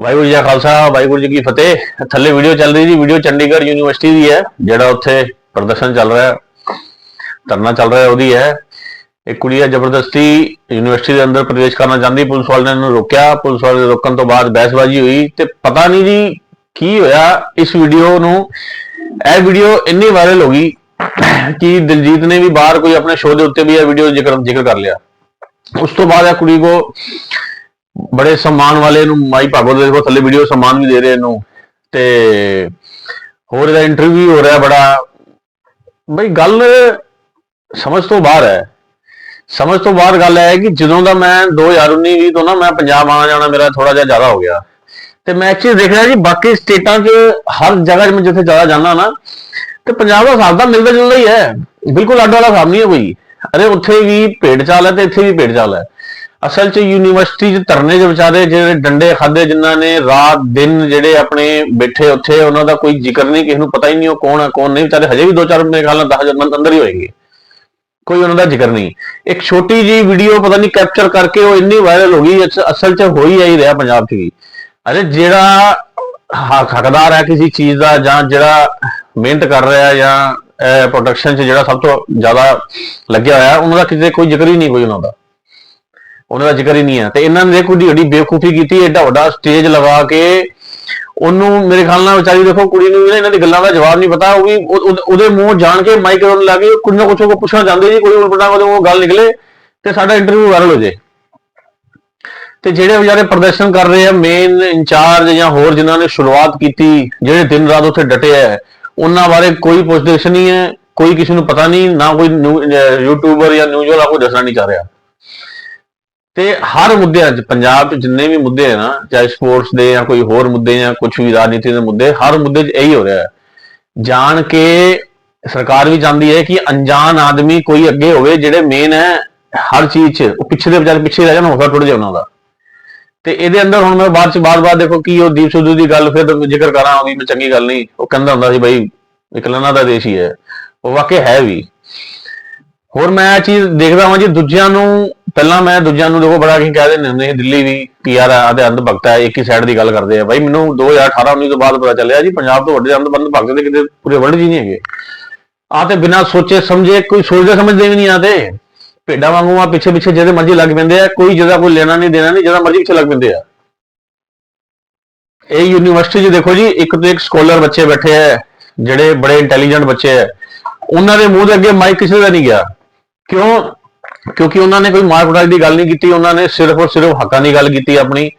ਵਾਹਿਗੁਰੂ ਜੀ ਕਾ ਖਾਲਸਾ, ਵਾਹਿਗੁਰੂ ਜੀ ਕੀ ਫਤਿਹ। ਥੱਲੇ ਵੀਡੀਓ ਚੱਲ ਰਹੀ ਜੀ ਵੀਡੀਓ ਚੰਡੀਗੜ੍ਹ ਯੂਨੀਵਰਸਿਟੀ ਦੀ ਹੈ, ਜਿਹੜਾ ਉੱਥੇ ਪ੍ਰਦਰਸ਼ਨ ਚੱਲ ਰਿਹਾ ਧਰਨਾ ਚੱਲ ਰਿਹਾ ਉਹਦੀ ਹੈ। ਇੱਕ ਕੁੜੀ ਹੈ ਜ਼ਬਰਦਸਤੀ ਯੂਨੀਵਰਸਿਟੀ ਦੇ ਅੰਦਰ ਪ੍ਰਵੇਸ਼ ਕਰਨਾ ਚਾਹੁੰਦੀ, ਪੁਲਿਸ ਵਾਲਿਆਂ ਨੇ ਉਹਨੂੰ ਰੋਕਿਆ। ਪੁਲਿਸ ਵਾਲੇ ਰੋਕਣ ਤੋਂ ਬਾਅਦ ਬਹਿਸਬਾਜ਼ੀ ਹੋਈ ਤੇ ਪਤਾ ਨਹੀਂ ਜੀ ਕੀ ਹੋਇਆ। ਇਸ ਵੀਡੀਓ ਨੂੰ, ਇਹ ਵੀਡੀਓ ਇੰਨੀ ਵਾਇਰਲ ਹੋ ਗਈ ਕਿ ਦਿਲਜੀਤ ਨੇ ਵੀ ਬਾਹਰ ਕੋਈ ਆਪਣੇ ਸ਼ੋਅ ਦੇ ਉੱਤੇ ਵੀ ਇਹ ਵੀਡੀਓ ਜ਼ਿਕਰ ਜ਼ਿਕਰ ਕਰ ਲਿਆ। ਉਸ ਤੋਂ ਬਾਅਦ ਇਹ ਕੁੜੀ ਕੋ ਬੜੇ ਸਨਮਾਨ ਵਾਲੇ ਨੂੰ, ਮਾਈ ਭਾਗੋ ਦੇਖੋ, ਥੱਲੇ ਵੀਡੀਓ ਸਨਮਾਨ ਵੀ ਦੇ ਰਹੇ ਇਹਨੂੰ। ਤੇ ਹੋਰ ਇਹਦਾ ਇੰਟਰਵਿਊ ਹੋ ਰਿਹਾ ਬੜਾ। ਬਈ ਗੱਲ ਸਮਝ ਤੋਂ ਬਾਹਰ ਹੈ। ਸਮਝ ਤੋਂ ਬਾਹਰ ਗੱਲ ਹੈ ਕਿ ਜਦੋਂ ਦਾ ਮੈਂ 2019 20 ਤੋਂ ਨਾ ਮੈਂ ਪੰਜਾਬ ਆਣਾ ਜਾਣਾ ਮੇਰਾ ਥੋੜਾ ਜਿਹਾ ਜ਼ਿਆਦਾ ਹੋ ਗਿਆ। ਤੇ ਮੈਂ ਇੱਕ ਦੇਖ ਰਿਹਾ ਜੀ, ਬਾਕੀ ਸਟੇਟਾਂ 'ਚ ਹਰ ਜਗ੍ਹਾ 'ਚ ਮੈਂ ਜਿੱਥੇ ਜ਼ਿਆਦਾ ਜਾਂਦਾ ਨਾ, ਤੇ ਪੰਜਾਬ ਦਾ ਹਿਸਾਬ ਦਾ ਮਿਲਦਾ ਜੁਲਦਾ ਹੀ ਹੈ। ਬਿਲਕੁਲ ਅੱਡ ਵਾਲਾ ਹਿਸਾਬ ਨਹੀਂ ਹੈ ਕੋਈ। ਅਰੇ ਉੱਥੇ ਵੀ ਭੇਡ ਚਾਲ ਹੈ ਤੇ ਇੱਥੇ ਵੀ ਭੇਡ ਚਾਲ ਹੈ। ਅਸਲ 'ਚ ਯੂਨੀਵਰਸਿਟੀ 'ਚ ਧਰਨੇ ਦੇ ਵਿਚਾਰੇ ਜਿਹੜੇ ਡੰਡੇ ਖਾਦੇ, ਜਿਨ੍ਹਾਂ ਨੇ ਰਾਤ ਦਿਨ ਜਿਹੜੇ ਆਪਣੇ ਬੈਠੇ ਉੱਥੇ, ਉਹਨਾਂ ਦਾ ਕੋਈ ਜ਼ਿਕਰ ਨਹੀਂ, ਕਿਸੇ ਨੂੰ ਪਤਾ ਹੀ ਨਹੀਂ ਉਹ ਕੌਣ ਹੈ ਕੌਣ ਨਹੀਂ। ਵਿਚਾਰੇ ਹਜੇ ਵੀ ਦੋ ਚਾਰ ਮੇਰੇ ਖਿਆਲ ਨਾਲ 10000 ਬੰਦ ਅੰਦਰ ਹੀ ਹੋਏਗੇ। ਕੋਈ ਉਹਨਾਂ ਦਾ ਜ਼ਿਕਰ ਨਹੀਂ। ਇੱਕ ਛੋਟੀ ਜੀ ਵੀਡੀਓ ਪਤਾ ਨਹੀਂ ਕੈਪਚਰ ਕਰਕੇ ਉਹ ਇੰਨੀ ਵਾਇਰਲ ਹੋ ਗਈ ਅਸਲ 'ਚ ਹੋ ਹੀ ਆਈ ਰਿਹਾ ਪੰਜਾਬ 'ਚ ਵੀ ਅਰੇ ਜਿਹੜਾ ਹੱਕਦਾਰ ਹੈ ਕਿਸੇ ਚੀਜ਼ ਦਾ ਜਾਂ ਜਿਹੜਾ ਮਿਹਨਤ ਕਰ ਰਿਹਾ ਜਾਂ ਪ੍ਰੋਡਕਸ਼ਨ 'ਚ ਜਿਹੜਾ ਸਭ ਤੋਂ ਜ਼ਿਆਦਾ ਲੱਗਿਆ ਹੋਇਆ, ਉਹਨਾਂ ਦਾ ਕਿਤੇ ਕੋਈ ਜ਼ਿਕਰ ਹੀ ਨਹੀਂ ਕੋਈ ਉਹਨਾਂ ਦਾ। ਉਹਨਾਂ ਦਾ ਜ਼ਿਕਰ ਹੀ ਨਹੀਂ ਹੈ ਤੇ ਇਹਨਾਂ ਨੇ ਕੋਈ ਢੀ ਬੇਵਕੂਫੀ ਕੀਤੀ ਐਡਾ ਵੱਡਾ ਸਟੇਜ ਲਗਾ ਕੇ ਉਹਨੂੰ ਮੇਰੇ ਖਿਆਲ ਨਾਲ ਵਿਚਾਰੀ ਦੇਖੋ ਕੁੜੀ ਨੂੰ ਇਹਨਾਂ ਦੀ ਗੱਲਾਂ ਦਾ ਜਵਾਬ ਨਹੀਂ ਪਤਾ, ਉਹ ਵੀ ਉਹਦੇ ਮੂੰਹ ਜਾਣ ਕੇ ਮਾਈਕ ਕਰਨ ਕੇ ਕੁਝ ਨਾ ਕੁਝ ਉਹ ਪੁੱਛਣਾ ਚਾਹੁੰਦੇ ਜੀ ਕੋਈ ਉਲਟਾ ਉਹ ਗੱਲ ਨਿਕਲੇ ਤੇ ਸਾਡਾ ਇੰਟਰਵਿਊ ਵਾਇਰਲ ਹੋ ਜੇ। ਤੇ ਜਿਹੜੇ ਵਿਚਾਰੇ ਪ੍ਰਦਰਸ਼ਨ ਕਰ ਰਹੇ ਆ ਮੇਨ ਇੰਚਾਰਜ ਜਾਂ ਹੋਰ ਜਿਨ੍ਹਾਂ ਨੇ ਸ਼ੁਰੂਆਤ ਕੀਤੀ, ਜਿਹੜੇ ਦਿਨ ਰਾਤ ਉੱਥੇ ਡਟੇ ਆ, ਉਹਨਾਂ ਬਾਰੇ ਕੋਈ ਪੁੱਛਦਿਸ਼ ਨਹੀਂ ਹੈ, ਕੋਈ ਕਿਸੇ ਨੂੰ ਪਤਾ ਨਹੀਂ, ਨਾ ਕੋਈ ਯੂਟਿਊਬਰ ਜਾਂ ਨਿਊਜ਼ ਵਾਲਾ ਕੋਈ ਦੱਸਣਾ ਨਹੀਂ ਚਾਹ ਰਿਹਾ। ਤੇ ਹਰ ਮੁੱਦਿਆਂ 'ਚ, ਪੰਜਾਬ 'ਚ ਜਿੰਨੇ ਵੀ ਮੁੱਦੇ ਹੈ ਨਾ, ਚਾਹੇ ਸਪੋਰਟਸ ਦੇ ਜਾਂ ਕੋਈ ਹੋਰ ਮੁੱਦੇ ਜਾਂ ਕੁਝ ਵੀ ਰਾਜਨੀਤੀ ਦੇ ਮੁੱਦੇ, ਹਰ ਮੁੱਦੇ 'ਚ ਇਹੀ ਹੋ ਰਿਹਾ ਹੈ। ਜਾਣ ਕੇ ਸਰਕਾਰ ਵੀ ਚਾਹੁੰਦੀ ਹੈ ਕਿ ਅਣਜਾਣ ਆਦਮੀ ਕੋਈ ਅੱਗੇ ਹੋਵੇ, ਜਿਹੜੇ ਮੇਨ ਹੈ ਹਰ ਚੀਜ਼ 'ਚ, ਉਹ ਪਿੱਛੇ ਦੇ ਵਿਚਾਰੇ ਪਿੱਛੇ ਰਹਿ ਜਾਣ, ਹੌਸਲਾ ਟੁੱਟ ਜਾਏ ਉਹਨਾਂ ਦਾ। ਤੇ ਇਹਦੇ ਅੰਦਰ ਹੁਣ ਮੈਂ ਬਾਅਦ ਚ ਬਾਰ-ਬਾਰ ਦੇਖੋ ਕੀ ਉਹ ਦੀਪ ਸਿੱਧੂ ਦੀ ਗੱਲ ਫਿਰ ਜ਼ਿਕਰ ਕਰਾਂ ਵੀ ਮੈਂ ਚੰਗੀ ਗੱਲ ਨਹੀਂ, ਉਹ ਕਹਿੰਦਾ ਹੁੰਦਾ ਸੀ ਬਈ ਇਕਲਨਾ ਦਾ ਦੇਸ਼ ਹੀ ਹੈ, ਉਹ ਵਾਕਿਆ ਹੈ ਵੀ। ਹੋਰ ਮੈਂ ਇਹ ਚੀਜ਼ ਦੇਖਦਾ ਹਾਂ ਜੀ, ਦੂਜਿਆਂ ਨੂੰ ਪਹਿਲਾਂ ਮੈਂ ਦੂਜਿਆਂ ਨੂੰ ਦੇਖੋ ਬੜਾ ਕੀ ਕਹਿ ਦਿੰਦੇ ਹੁੰਦੇ ਸੀ, ਦਿੱਲੀ ਵੀ ਕਿ ਯਾਰ ਆਦੇ ਅੰਧ ਭਗਤ ਹੈ, ਇੱਕ ਹੀ ਸਾਈਡ ਦੀ ਗੱਲ ਕਰਦੇ ਆ। ਬਾਈ ਮੈਨੂੰ 2018 19 ਤੋਂ ਬਾਅਦ ਪਤਾ ਚੱਲਿਆ ਜੀ, ਪੰਜਾਬ ਤੋਂ ਵੱਡੇ ਅੰਧ ਬੰਦ ਭਗਤ ਦੇ ਕਿਤੇ ਪੂਰੇ ਵਰਲਡ 'ਚ ਨਹੀਂ ਹੈਗੇ। ਆ ਤੇ ਬਿਨਾਂ ਸੋਚੇ ਸਮਝੇ, ਕੋਈ ਸੋਚਦੇ ਸਮਝਦੇ ਵੀ ਨਹੀਂ ਆਤੇ ਭੇਡਾਂ ਵਾਂਗੂ ਆ ਪਿੱਛੇ ਪਿੱਛੇ ਜਿਹਦੇ ਮਰਜ਼ੀ ਲੱਗ ਪੈਂਦੇ ਆ, ਕੋਈ ਜਿਹਦਾ ਕੋਈ ਲੈਣਾ ਨਹੀਂ, ਦੇਣਾ ਨਹੀਂ, ਜਿਹਦਾ ਮਰਜ਼ੀ ਪਿੱਛੇ ਲੱਗ ਪੈਂਦੇ ਆ। ਇਹ ਯੂਨੀਵਰਸਿਟੀ 'ਚ ਦੇਖੋ ਜੀ, ਇੱਕ ਤੋਂ ਇੱਕ ਸਕਾਲਰ ਬੱਚੇ ਬੈਠੇ ਆ, ਜਿਹੜੇ ਬੜੇ ਇੰਟੈਲੀਜੈਂਟ ਬੱਚੇ ਆ। ਉਹਨਾਂ ਦੇ ਮੂੰਹ ਦੇ ਅੱਗੇ ਮਾਈਕ ਕਿਸੇ ਦਾ ਨਹੀਂ ਗਿਆ। ਕਿਉਂ? ਕਿਉਂਕਿ ਉਹਨਾਂ ਨੇ ਕੋਈ ਮਾਰ ਕੁਟਾਈ ਦੀ ਗੱਲ ਨਹੀਂ ਕੀਤੀ, ਉਹਨਾਂ ਨੇ ਸਿਰਫ ਔਰ ਸਿਰਫ ਹੱਕਾਂ ਦੀ ਗੱਲ ਕੀਤੀ ਆਪਣੀ।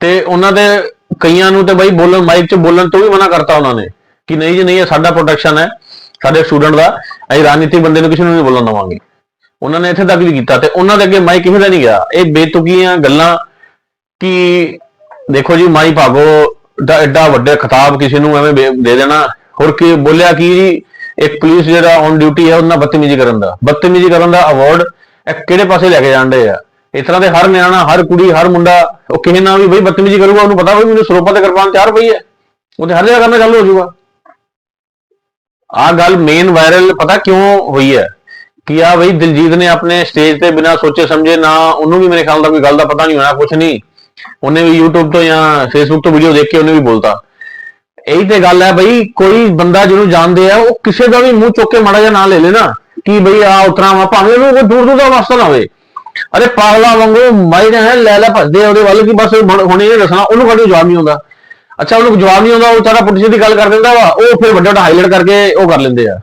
ਤੇ ਉਹਨਾਂ ਦੇ ਕਈਆਂ ਨੂੰ ਤੇ ਬਈ ਬੋਲਣ ਮਾਈਕ 'ਚ ਬੋਲਣ ਤੋਂ ਵੀ ਮਨਾ ਕਰਤਾ ਉਹਨਾਂ ਨੇ ਕਿ ਨਹੀਂ ਜੀ, ਨਹੀਂ, ਇਹ ਸਾਡਾ ਪ੍ਰੋਟੈਕਸ਼ਨ ਹੈ, ਸਾਡੇ ਸਟੂਡੈਂਟ ਦਾ, ਅਸੀਂ ਰਾਜਨੀਤਿਕ ਬੰਦੇ ਨੂੰ ਕਿਸੇ ਨੂੰ ਨਹੀਂ ਬੋਲਣ ਦਵਾਂਗੇ। ਉਹਨਾਂ ਨੇ ਇੱਥੇ ਤੱਕ ਵੀ ਕੀਤਾ ਤੇ ਉਹਨਾਂ ਦੇ ਅੱਗੇ ਮਾਈਕ ਕਿਸੇ ਦਾ ਨਹੀਂ ਗਿਆ। ਇਹ ਬੇਤੁਕੀਆਂ ਗੱਲਾਂ ਕਿ ਦੇਖੋ ਜੀ, ਮਾਈ ਭਾਗੋ ਦਾ ਐਡਾ ਵੱਡਾ ਖਿਤਾਬ ਕਿਸੇ ਨੂੰ ਐਵੇਂ ਦੇ ਦੇਣਾ। ਹੋਰ ਕੀ ਬੋਲਿਆ ਕੀ ਜੀ? ਇੱਕ ਪੁਲਿਸ ਜਿਹੜਾ ਔਨ ਡਿਊਟੀ ਹੈ, ਉਹਨਾਂ ਬਦਤਮੀਜ਼ੀ ਕਰਨ ਦਾ। ਬਦਤਮੀਜ਼ੀ ਕਰਨ ਦਾ ਅਵਾਰਡ ਇਹ ਕਿਹੜੇ ਪਾਸੇ ਲੈ ਕੇ ਜਾਂਦੇ ਆ? ਇਸ ਤਰ੍ਹਾਂ ਦੇ ਹਰ ਨਿਆਣਾ, ਹਰ ਕੁੜੀ, ਹਰ ਮੁੰਡਾ, ਉਹ ਕਿਸੇ ਨਾਲ ਵੀ ਬਈ ਬਦਤਮੀਜ਼ੀ ਕਰੂਗਾ, ਉਹਨੂੰ ਪਤਾ ਬਈ ਮੈਨੂੰ ਸਰੋਪਾ ਤੇ ਕਿਰਪਾਨ ਤਿਆਰ ਪਈ ਹੈ। ਉਹ ਤੇ ਹਰ ਜਗ੍ਹਾ ਕਰਨਾ ਗੱਲ ਹੋ ਜਾਊਗਾ। ਆ ਗੱਲ ਮੇਨ ਵਾਇਰਲ ਪਤਾ ਕਿਉਂ ਹੋਈ ਹੈ? ਕਿ ਆ ਬਈ ਦਿਲਜੀਤ ਨੇ ਆਪਣੇ ਸਟੇਜ ਤੇ ਬਿਨਾਂ ਸੋਚੇ ਸਮਝੇ ਨਾ ਉਹਨੂੰ ਵੀ ਮੇਰੇ ਖਿਆਲ ਦਾ ਕੋਈ ਗੱਲ ਦਾ ਪਤਾ ਨਹੀਂ ਹੋਣਾ ਕੁਝ ਨਹੀਂ। ਉਹਨੇ ਵੀ YouTube ਤੋਂ ਜਾਂ Facebook ਤੋਂ ਵੀਡੀਓ ਦੇਖ ਕੇ ਉਹਨੇ ਵੀ ਬੋਲਤਾ। ਇਹੀ ਤੇ ਗੱਲ ਹੈ ਬਈ, ਕੋਈ ਬੰਦਾ ਜਿਹਨੂੰ ਜਾਣਦੇ ਆ, ਉਹ ਕਿਸੇ ਦਾ ਵੀ ਮੂੰਹ ਚੁੱਕ ਕੇ ਮਾੜਾ ਜਿਹਾ ਨਾਂ ਲੈ ਲੈਣਾ ਕਿ ਬਈ ਆ ਉਤਰਾ ਵਾ, ਭਾਵੇਂ ਉਹਨੂੰ ਕੋਈ ਦੂਰ ਦੂਰ ਦਾ ਵਾਸਤਾ ਨਾ ਹੋਵੇ। ਅਰੇ ਪਾਗਲਾ ਵਾਂਗੂ ਮਾਈਡ ਹੈ ਲੈ ਲੈ ਭੱਜਦੇ ਆ ਉਹਦੇ ਵੱਲ, ਕਿ ਬਸ ਹੁਣੇ, ਹੁਣ ਇਹ ਦੱਸਣਾ, ਉਹਨੂੰ ਕਦੇ ਜਵਾਬ ਨਹੀਂ ਆਉਂਦਾ। ਅੱਛਾ, ਉਹਨੂੰ ਜਵਾਬ ਨਹੀਂ ਆਉਂਦਾ, ਉਹ ਵਿਚਾਰਾ ਪੁੱਠੀ ਦੀ ਗੱਲ ਕਰ ਦਿੰਦਾ ਵਾ, ਉਹ ਫਿਰ ਵੱਡਾ ਵੱਡਾ ਹਾਈਲਾਈਟ ਕਰਕੇ ਉਹ ਕਰ ਲੈਂਦੇ ਆ।